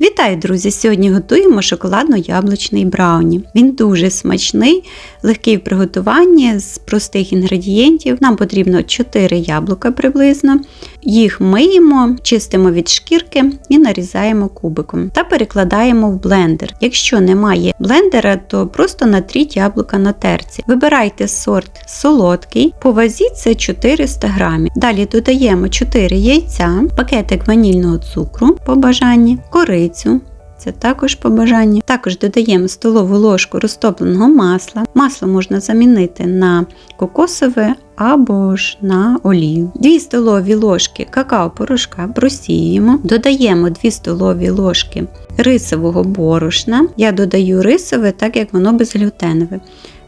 Вітаю, друзі! Сьогодні готуємо шоколадно-яблучний брауні. Він дуже смачний, легкий в приготуванні з простих інгредієнтів. Нам потрібно 4 яблука приблизно. Їх миємо, чистимо від шкірки і нарізаємо кубиком та перекладаємо в блендер. Якщо немає блендера, то просто натріть яблука на терці. Вибирайте сорт солодкий, по вазі це 400 грамів. Далі додаємо 4 яйця, пакетик ванільного цукру по бажанні, корицю. Це також по. Також додаємо столову ложку розтопленого масла. Масло можна замінити на кокосове або ж на олію. 2 столові ложки какао-порошка просіємо, додаємо 2 столові ложки рисового борошна. Я додаю рисове, так як воно безглютенове.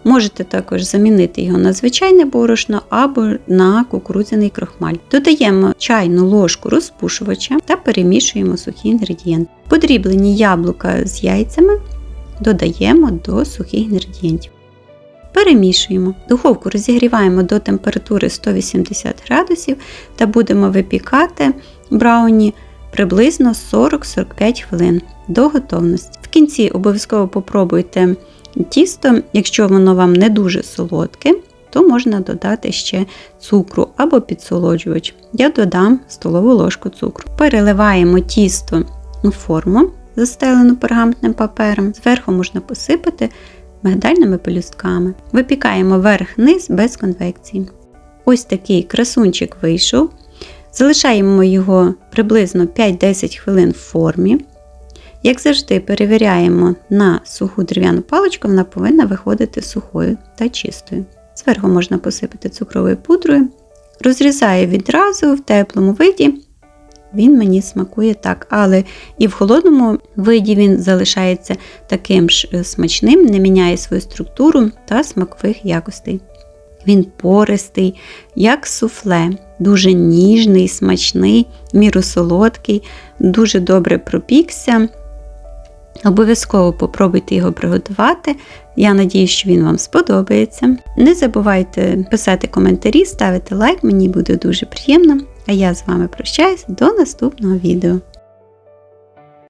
Можете також замінити його на звичайне борошно або на кукурудзяний крохмаль. Додаємо чайну ложку розпушувача та перемішуємо сухі інгредієнти. Подріблені яблука з яйцями додаємо до сухих інгредієнтів. Перемішуємо. Духовку розігріваємо до температури 180 градусів та будемо випікати брауні приблизно 40-45 хвилин до готовності. В кінці обов'язково попробуйте тісто, якщо воно вам не дуже солодке, то можна додати ще цукру або підсолоджувач. Я додам столову ложку цукру. Переливаємо тісто у форму, застелену пергаментним папером. Зверху можна посипати мигдальними пелюстками. Випікаємо верх-низ без конвекції. Ось такий красунчик вийшов. Залишаємо його приблизно 5-10 хвилин в формі. Як завжди, перевіряємо на суху дерев'яну паличку, вона повинна виходити сухою та чистою. Зверху можна посипати цукровою пудрою. Розрізаю відразу в теплому виді. Він мені смакує так, але і в холодному виді він залишається таким ж е, смачним, не міняє свою структуру та смакових якостей. Він пористий, як суфле, дуже ніжний, смачний, міру солодкий, дуже добре пропікся. Обов'язково попробуйте його приготувати. Я надію, що він вам сподобається. Не забувайте писати коментарі, ставити лайк, мені буде дуже приємно. А я з вами прощаюсь до наступного відео.